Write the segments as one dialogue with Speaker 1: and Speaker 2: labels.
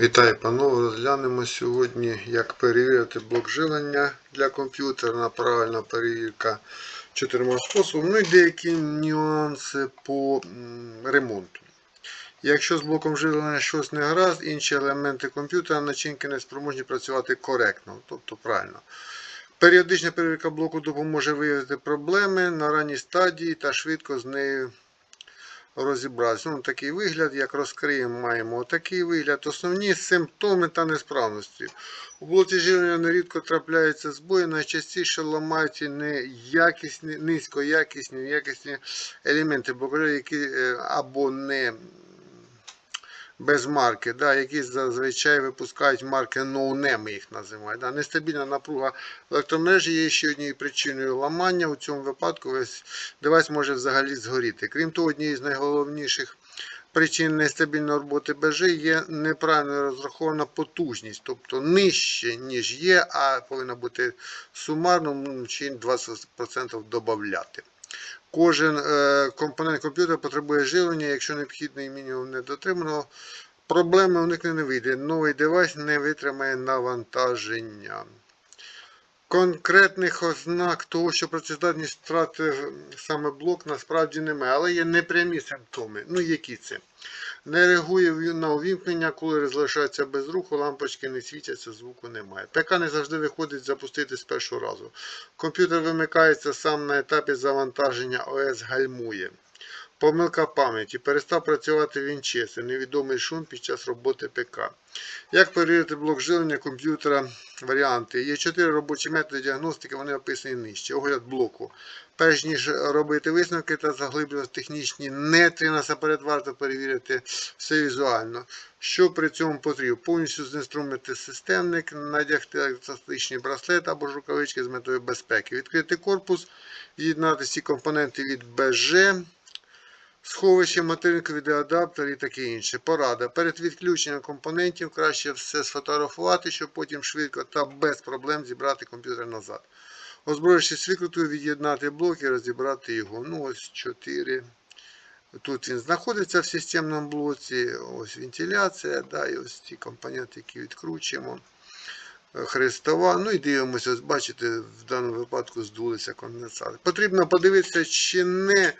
Speaker 1: Вітаю, панове. Розглянемо сьогодні, як перевірити блок живлення для комп'ютера. Правильна перевірка чотирма способами. Ну і деякі нюанси по ремонту. Якщо з блоком живлення щось не гаразд, інші елементи комп'ютера начинки не спроможні працювати коректно, тобто правильно. Періодична перевірка блоку допоможе виявити проблеми на ранній стадії та швидко з нею розібратися. Ну, такий вигляд, як розкриємо, маємо такий вигляд. Основні симптоми та несправності. У блоці живлення нерідко трапляються збої, найчастіше ламаються неякісні, низькоякісні, якісні елементи які е, або не без марки, да, які зазвичай випускають марки no-name, ми їх називають. Да. Нестабільна напруга електромережі є ще однією причиною ламання. У цьому випадку весь девайс може взагалі згоріти. Крім того, однією з найголовніших причин нестабільної роботи БЖ є неправильно розрахована потужність, тобто нижче, ніж є, а повинна бути сумарно ну, чи 20% додати. Кожен е, компонент комп'ютера потребує живлення, якщо необхідний мінімум не дотримано, проблеми уникне не вийде. Новий девайс не витримає навантаження. Конкретних ознак того, що працездатність втратив саме блок, насправді немає, але є непрямі симптоми. Ну, які це? Не реагує на увімкнення, коли залишається без руху, лампочки не світяться, звуку немає. ПК не завжди виходить запустити з першого разу. Комп'ютер вимикається сам на етапі завантаження, ОС гальмує. Помилка пам'яті. Перестав працювати вінчестер. Невідомий шум під час роботи ПК. Як перевірити блок живлення комп'ютера? Варіанти. Є чотири робочі методи діагностики, вони описані нижче. Огляд блоку. Перш ніж робити висновки та заглиблювати технічні нетрі, насамперед варто перевірити все візуально. Що при цьому потрібно? Повністю знеструмити системник, надягти електростатичний браслет або рукавички з метою безпеки. Відкрити корпус, з'єднати всі компоненти від БЖ. Сховище, материнку, відеоадаптер і таке інше. Порада. Перед відключенням компонентів краще все сфотографувати, щоб потім швидко та без проблем зібрати комп'ютер назад. Озброївшись викрутою, від'єднати блок і розібрати його. Ну, ось 4. Тут він знаходиться в системному блоці. Ось вентиляція, да, і ось ці компоненти, які відкручуємо. Хрестова. Ну і дивимося, ось бачите, в даному випадку здулися конденсати. Потрібно подивитися, чи не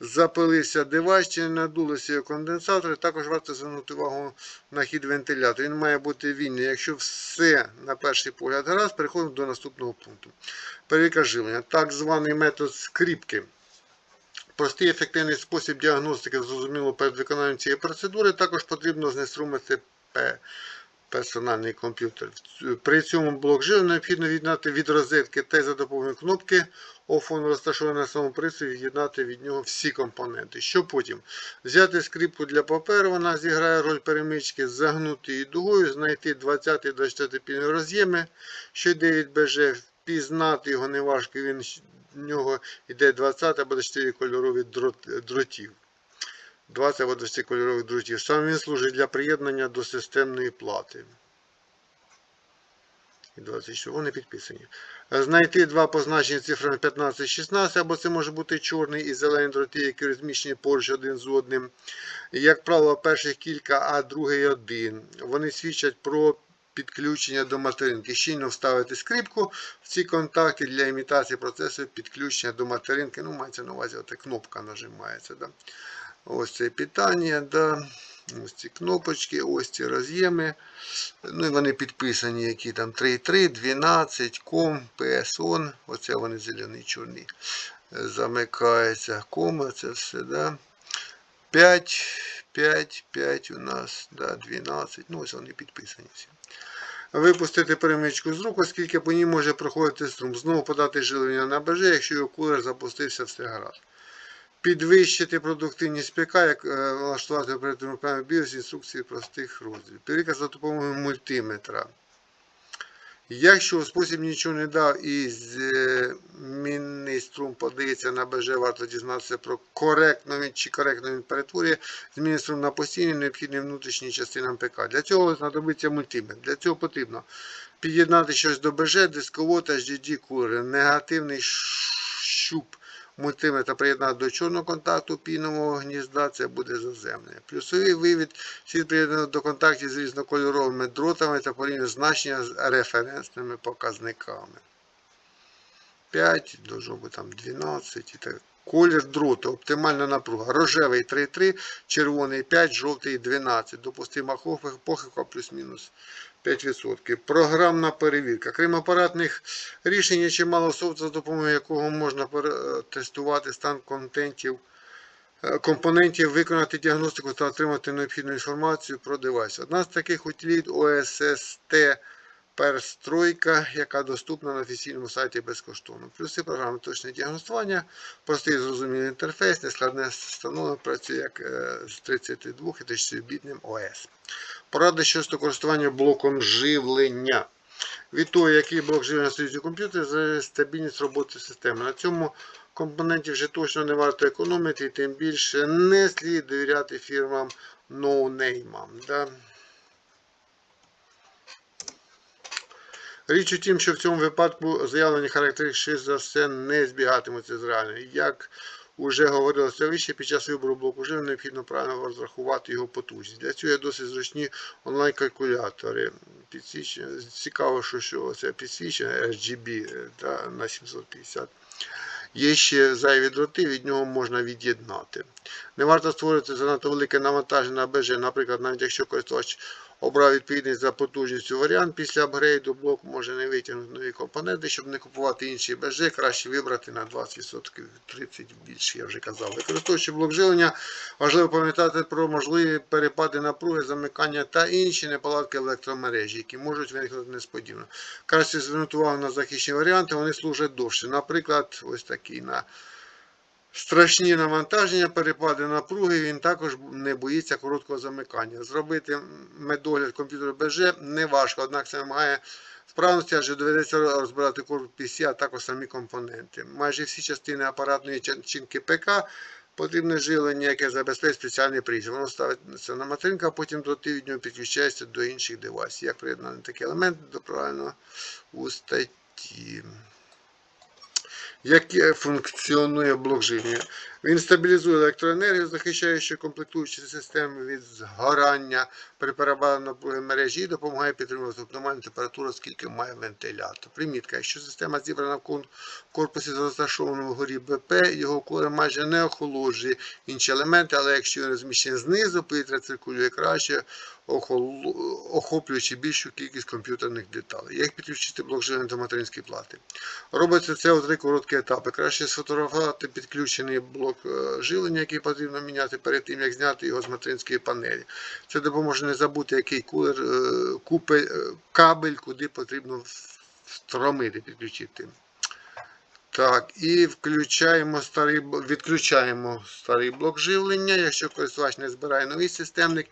Speaker 1: запилився девайс, чи надулися конденсатори. Також варто звернути увагу на хід вентилятора. Він має бути вільний. Якщо все на перший погляд гаразд, переходимо до наступного пункту. Перевірка живлення. Так званий метод скріпки. Простий ефективний спосіб діагностики, зрозуміло, перед виконанням цієї процедури, також потрібно знеструмити персональний комп'ютер. При цьому блок живлення необхідно від'єднати від розетки та за допомогою кнопки OFON розташований на самому пристрої, від'єднати від нього всі компоненти. Що потім? Взяти скріпку для паперу, вона зіграє роль перемички, загнути її дугою, знайти 20-24 пільні роз'єми, що йде від БЖ, впізнати його неважко, він в нього йде 20 або 24 кольорові дротів. 20 або 20 кольорових дротів. Сам він служить для приєднання до системної плати. І 24. Вони підписані. Знайти два позначені цифрами 15-16, або це може бути чорний і зелені дроти, які розміщені поруч один з одним. Як правило, перших кілька, а другий один. Вони свідчать про підключення до материнки. Щільно вставити скрипку в ці контакти для імітації процесу підключення до материнки. Ну, мається на увазі, ота кнопка нажимається. Да? Ось це питання, да. Ось ці кнопочки, ось ці роз'єми. Ну і вони підписані, які там 3.3, 12, COM, PSON. Оце вони зелені чорні. Замикається ком, це все, да. 5, 5, 5 у нас, да, 12. Ну, ось вони підписані всі. Випустити перемичку з рук, оскільки по ній може проходити струм. Знову подати живлення на БЖ, якщо його кулер запустився, все гаразд. Підвищити продуктивність ПК, як е, влаштувати оперативну пам'ять BIOS, інструкції простих розділів. Перевірка за допомогою мультиметра. Якщо спосіб нічого не дав і змінний струм подається на БЖ, варто дізнатися про коректно він чи коректно він перетворює змінний струм на постійний, необхідний внутрішній частинам ПК. Для цього знадобиться мультиметр. Для цього потрібно під'єднати щось до БЖ, дисковод, HDD кулери, негативний щуп мультиметр приєднати до чорного контакту пінового гнізда, це буде заземне. Плюсовий вивід слід приєднати до контактів з різнокольоровими дротами та порівняно значення з референсними показниками. 5, должно бути там 12 і так. Колір дроту, оптимальна напруга. Рожевий 3,3, червоний 5, жовтий 12. Допустима похибка плюс-мінус 5%. Програмна перевірка. Крім апаратних рішень, є чимало софту, за допомогою якого можна тестувати стан контентів, е, компонентів, виконати діагностику та отримати необхідну інформацію про девайс. Одна з таких утиліт OSST перестройка, яка доступна на офіційному сайті безкоштовно. Плюси програми точне діагностування, простий зрозумілий інтерфейс, нескладне встановлення працює як е, з 32 і 32-бітним ОС. Поради щодо користування блоком живлення. Від того, який блок живлення у комп'ютері, залежить стабільність роботи системи. На цьому компоненті вже точно не варто економити, і тим більше не слід довіряти фірмам ноунеймам. Да? Річ у тім, що в цьому випадку заявлені характеристики за все не збігатимуться з реальною. Як уже говорилося вище, під час вибору блоку необхідно правильно розрахувати його потужність. Для цього є досить зручні онлайн-калькулятори. Цікаво, що, що це підсвічення RGB та, на 750. Є ще зайві дроти, від нього можна від'єднати. Не варто створити занадто велике навантаження на БЖ, наприклад, навіть якщо користувач обрав відповідний за потужністю варіант, після апгрейду блок може не витягнути нові компоненти, щоб не купувати інші БЖ, краще вибрати на 20% 30 більше, я вже казав. Використовуючи блок живлення, важливо пам'ятати про можливі перепади напруги, замикання та інші неполадки електромережі, які можуть виникнути несподівано. Краще звернути увагу на захищені варіанти, вони служать довше. Наприклад, ось такий на страшні навантаження, перепади напруги, він також не боїться короткого замикання. Зробити медогляд комп'ютера БЖ не важко, однак це вимагає вправності, адже доведеться розбирати корпус PC, а також самі компоненти. Майже всі частини апаратної чинки ПК потрібне живлення, яке забезпечує спеціальний приз. Воно ставиться на материнку, а потім дроти від нього підключаються до інших девайсів. Як приєднати такі елементи до правильно у статті. Як функціонує блок живлення? Він стабілізує електроенергію, захищаючи комплектуючі системи від згорання при напруги мережі і допомагає підтримувати оптимальну температуру, оскільки має вентилятор. Примітка, якщо система зібрана в корпусі з розташованим вгорі БП, його колер майже не охолоджує інші елементи, але якщо він розміщений знизу, повітря циркулює краще, охоплюючи більшу кількість комп'ютерних деталей. Як підключити блок живлення до материнської плати? Робиться це у три короткі етапи. Краще сфотографувати підключений блок е, живлення, який потрібно міняти перед тим, як зняти його з материнської панелі. Це допоможе не забути, який кулер, е, е, кабель, куди потрібно встромити, підключити. Так, і включаємо старий, відключаємо старий блок живлення. Якщо користувач не збирає новий системник,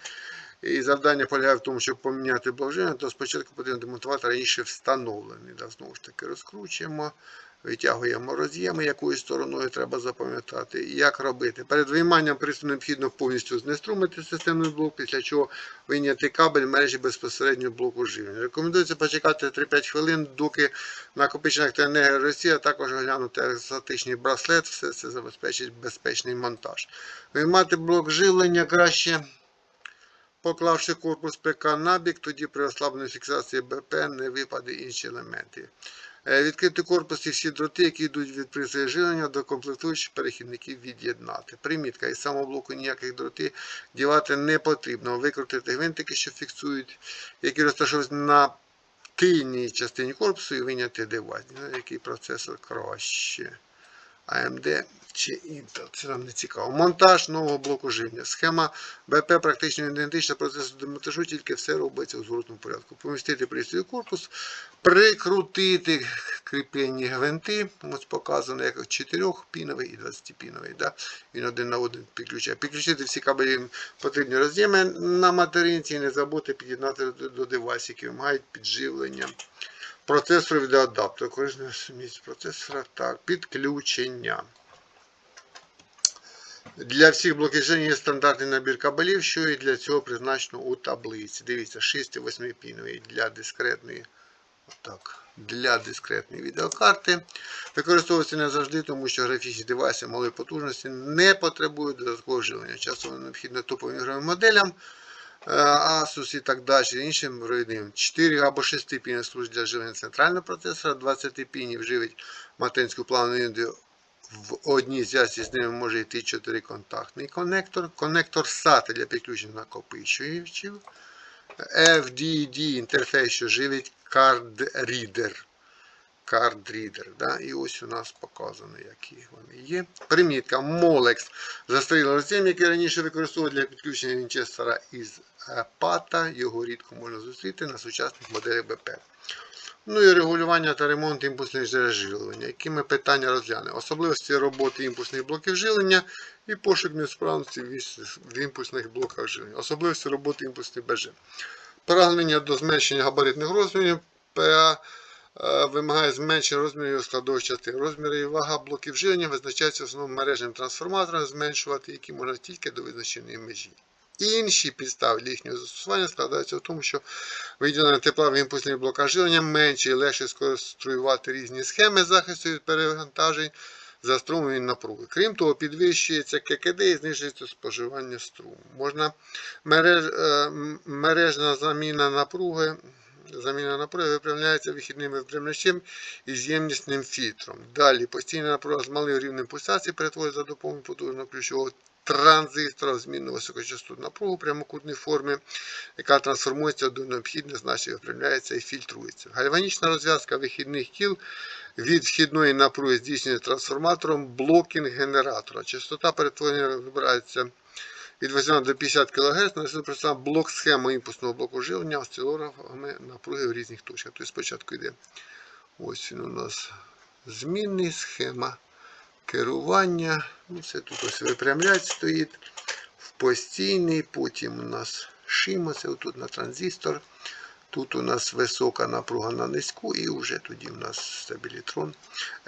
Speaker 1: і завдання полягає в тому, щоб поміняти блок живлення, то спочатку потрібно демонтувати раніше встановлений. Да, знову ж таки, розкручуємо, витягуємо роз'єми, якою стороною треба запам'ятати. Як робити. Перед вийманням пристрою необхідно повністю знеструмити системний блок, після чого вийняти кабель мережі безпосередньо блоку живлення. Рекомендується почекати 3-5 хвилин, доки накопичена електроенергія Росія, також оглянути екзотичний браслет, все це забезпечить безпечний монтаж. Виймати блок живлення краще. Поклавши корпус ПК набік, тоді при ослабленій фіксації БП не випаде інші елементи. Е, Відкрити корпус і всі дроти, які йдуть від пристрою до комплектуючих перехідників від'єднати. Примітка, із самого блоку ніяких дроти дівати не потрібно. Викрутити гвинтики, що фіксують, які розташовуються на тильній частині корпусу і виняти девайс. Ну, Який процесор краще. AMD чи Intel, це нам не цікаво. Монтаж нового блоку живлення. Схема БП практично ідентична процесу демонтажу, тільки все робиться у зворотному порядку. Помістити пристрій у корпус, прикрутити кріплені гвинти. Ось показано як 4-піновий і 20-піновий. Да? Він один на один підключає. Підключити всі кабелі потрібні роз'єми на материнці і не забути під'єднати до, девайсів, які вимагають підживлення. Процесор відеоадаптер. Корисна сумість процесора. Так, підключення. Для всіх блоків є стандартний набір кабелів, що і для цього призначено у таблиці. Дивіться, 6 8 піновий для дискретної Отак. Для дискретної відеокарти. Використовується не завжди, тому що графічні девайси малої потужності не потребують додаткового живлення. Часто необхідно топовим ігровим моделям, Asus і так далі, іншим провідним. 4 або 6 пінів служить для живлення центрального процесора, 20 пінів живить материнську плавну лінію. В одній зв'язці з ними може йти 4-контактний конектор, конектор SATA для підключення накопичувачів, FDD інтерфейс, що живить Card Reader. Да? І ось у нас показано, які вони є. Примітка Molex. Застарілий роз'єм, який раніше використовували для підключення Вінчестера із е, PATA. Його рідко можна зустріти на сучасних моделях БП. Ну і регулювання та ремонт імпульсних джерел живлення. Які ми питання розглянемо? Особливості роботи імпульсних блоків живлення і пошук несправності в імпульсних блоках живлення. Особливості роботи імпульсних БЖ. Прагнення до зменшення габаритних розмірів ПА вимагає зменшення розмірів складових частин. Розміри і вага блоків живлення визначаються основним мережним трансформатором, зменшувати які можна тільки до визначеної межі. Інші підстави їхнього застосування складаються в тому, що виділення тепла в імпульсних блоках живлення менше і легше сконструювати різні схеми захисту від перевантажень за струмом і напруги. Крім того, підвищується ККД і знижується споживання струму. Можна мереж, е, мережна заміна напруги. Заміна напруги виправляється вихідним випрямлячем і з'ємнісним фільтром. Далі постійна напруга з малим рівнем пульсації перетворюється за допомогою потужного ключового транзистора в змінну високочастотну напругу прямокутної форми, яка трансформується до необхідних значень, випрямляється і фільтрується. Гальванічна розв'язка вихідних кіл від вхідної напруги здійснює трансформатором блокінг генератора. Частота перетворення вибирається від 8 до 50 кГц, на представляє блок схема імпульсного блоку живлення осцилографами напруги в різних точках. Тобто спочатку йде ось він у нас змінний схема керування. Ну, Це тут ось випрямлять стоїть. В постійний, потім у нас шима, це тут на транзистор. Тут у нас висока напруга на низьку, і вже тоді у нас стабілітрон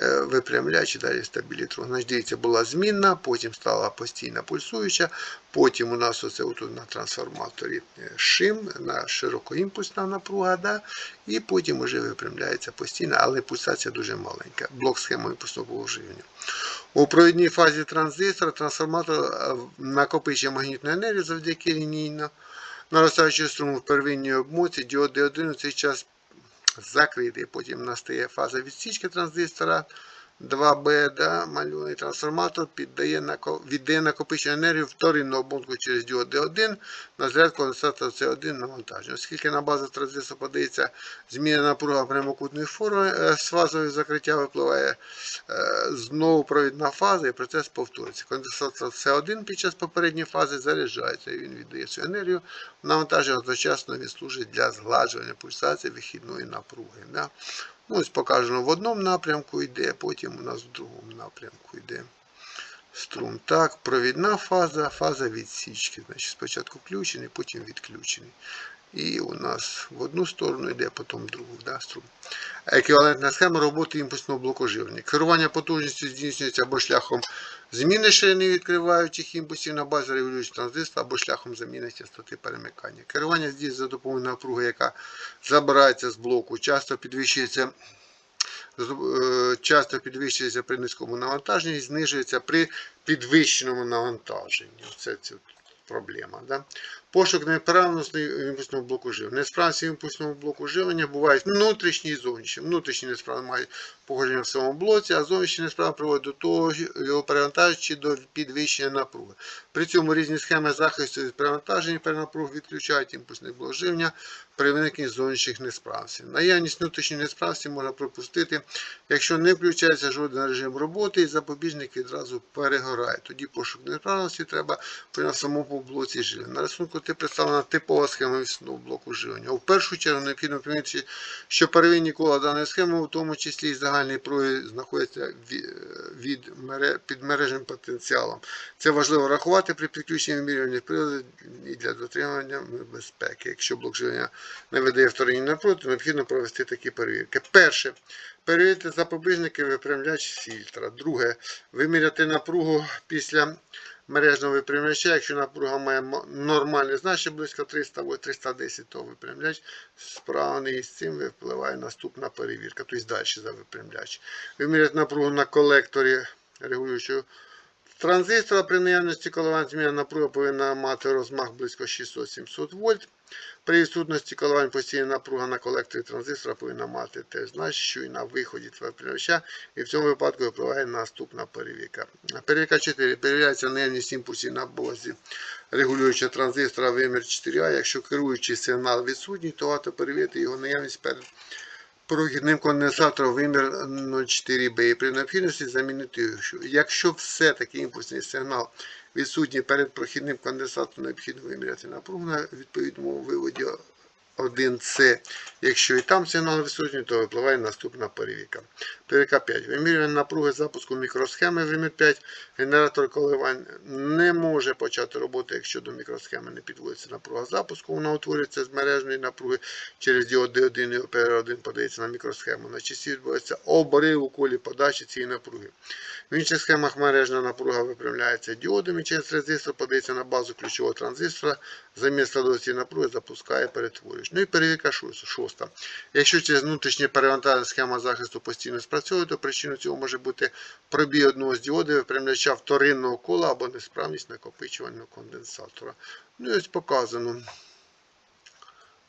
Speaker 1: е, випрямляч і далі стабілітрон. Значить, дивіться, була змінна, потім стала постійна пульсуюча, потім у нас оце отут на трансформаторі е, шим, на широкоімпульсна напруга, да? і потім вже випрямляється постійно, але пульсація дуже маленька. Блок схеми імпульсного положення. У провідній фазі транзистора трансформатор е, накопичує магнітну енергію завдяки лінійно наростаючого струму в первинній обмотці діод D1 у цей час закритий. Потім настає фаза відсічки транзистора 2B, да, малюний трансформатор піддає віддає накопичену енергію вторинну обмотку через діод D1 на заряд конденсатора C1 навантаження. Оскільки на базу транзистора подається зміна напруга прямокутної форми е, з фазовою закриття випливає е, знову провідна фаза і процес повторюється. Конденсатор С1 під час попередньої фази заряджається і він віддає свою енергію. Навантаження одночасно він служить для згладжування пульсації вихідної напруги. Да? Ну, ось покажемо в одному напрямку йде, потім у нас в другому напрямку йде струм. Так, провідна фаза, фаза відсічки. Значить, спочатку включений, потім відключений. І у нас в одну сторону йде, потім в другу да, струм. Еквівалентна схема роботи імпульсного блоку живлення. Керування потужністю здійснюється або шляхом зміни ширини відкриваючих імпульсів на базі регулюючого транзистора, або шляхом заміни частоти перемикання. Керування здійснюється за допомогою напруги, яка забирається з блоку, часто підвищується е, часто підвищується при низькому навантаженні і знижується при підвищеному навантаженні. Це, це проблема. Да? Пошук неправильності імпульсного блоку живлення. Несправності імпульсного блоку живлення бувають внутрішні і зовнішні. Внутрішні несправи мають походження в самому блоці, а зовнішні несправи приводять до того, його перевантажуючи до підвищення напруги. При цьому різні схеми захисту від перевантаження перенапруг відключають імпульсний блок живлення при виникненні зовнішніх несправностей. Наявність внутрішньої несправності можна пропустити, якщо не включається жоден режим роботи і запобіжник відразу перегорає. Тоді пошук несправності треба при самому блоці живлення. На рисунку ти представлена типова схема вісного блоку живлення. У першу чергу необхідно помітити, що первинні кола даної схеми, у тому числі і загальний прояв, знаходяться від під мережним потенціалом. Це важливо рахувати при підключенні вимірювальних приладів і для дотримання безпеки. Якщо блок живлення не видає вторинні напруги, то необхідно провести такі перевірки. Перше. Перевірити запобіжники випрямляч фільтра. Друге. Виміряти напругу після мережного випрямляча. Якщо напруга має нормальне значення близько 300 або 310, то випрямляч справний з цим випливає наступна перевірка, тобто далі за випрямляч. Виміряти напругу на колекторі регулюючого транзистора при наявності коливань зміна напруги повинна мати розмах близько 600-700 вольт. При відсутності коливань постійна напруга на колекторі транзистора повинна мати теж значення, що і на виході випрямляча, і в цьому випадку випливає наступна перевірка. Перевірка 4. Перевіряється наявність імпульсів на базі регулюючого транзистора вимір 4А. Якщо керуючий сигнал відсутній, то варто перевірити його наявність перед прохідним конденсатором вимір 0,4B і при необхідності замінити Якщо все-таки імпульсний сигнал відсутній перед прохідним конденсатором, необхідно виміряти напругу на відповідному виводі 1С. Якщо і там сигнал відсутній, то випливає наступна перевірка. Перевірка 5. Вимірювання напруги запуску мікросхеми вимір 5. Генератор коливань не може почати роботу, якщо до мікросхеми не підводиться напруга запуску. Вона утворюється з мережної напруги через діод D1 і ОПР1 подається на мікросхему. На часі відбувається обрив у колі подачі цієї напруги. В інших схемах мережна напруга випрямляється діодом і через резистор подається на базу ключового транзистора. Замість складовості напруги запускає перетворювач. Ну і перевірка шоста. Якщо через внутрішнє перевантаження схема захисту постійно спрацьовує, то причиною цього може бути пробій одного з діодів випрямляча вторинного кола або несправність накопичувального конденсатора. Ну і ось показано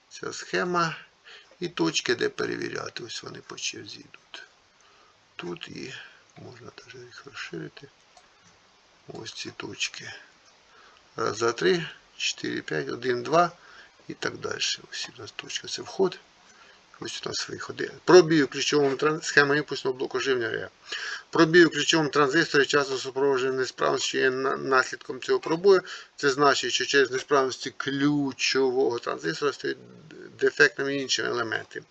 Speaker 1: ця схема і точки, де перевіряти. Ось вони по черзі йдуть. Тут і можна навіть їх розширити. Ось ці точки. Раз, два, три, 4, 5, 1, 2 і так далі. Ось у нас точка. Це вход. У нас виходи. Пробій у ключовому схема імпульсного блоку живлення. Пробій у ключовому транзисторі часто супроводжує несправність, що є наслідком цього пробою. Це значить, що через несправності ключового транзистора стоїть дефектними інші елементи.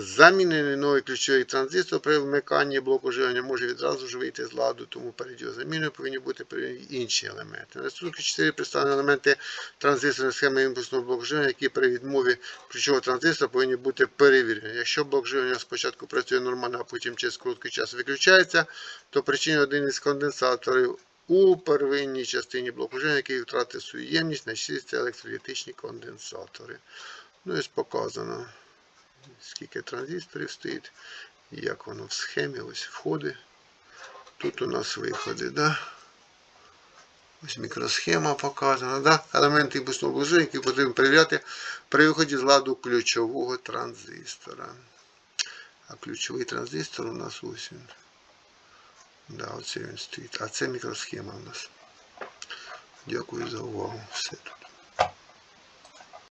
Speaker 1: Замінений новий ключовий транзистор при вмиканні блоку живлення може відразу ж вийти з ладу, тому перед його заміною повинні бути інші елементи. На струнки 4 представлені елементи транзисторної схеми імпульсного блоку живлення, які при відмові ключового транзистора повинні бути перевірені. Якщо блок живлення спочатку працює нормально, а потім через короткий час виключається, то причиною один із конденсаторів у первинній частині блоку живлення, який втратив свою ємність, це електролітичні конденсатори. Ну і показано скільки транзисторів стоїть, як воно в схемі, ось входи. Тут у нас виходи, да? Ось мікросхема показана, да? елементи блуження, які потрібно перевіряти при виході з ладу ключового транзистора. А ключовий транзистор у нас ось він. Да, оце він стоїть. А це мікросхема у нас. Дякую за увагу. Все тут.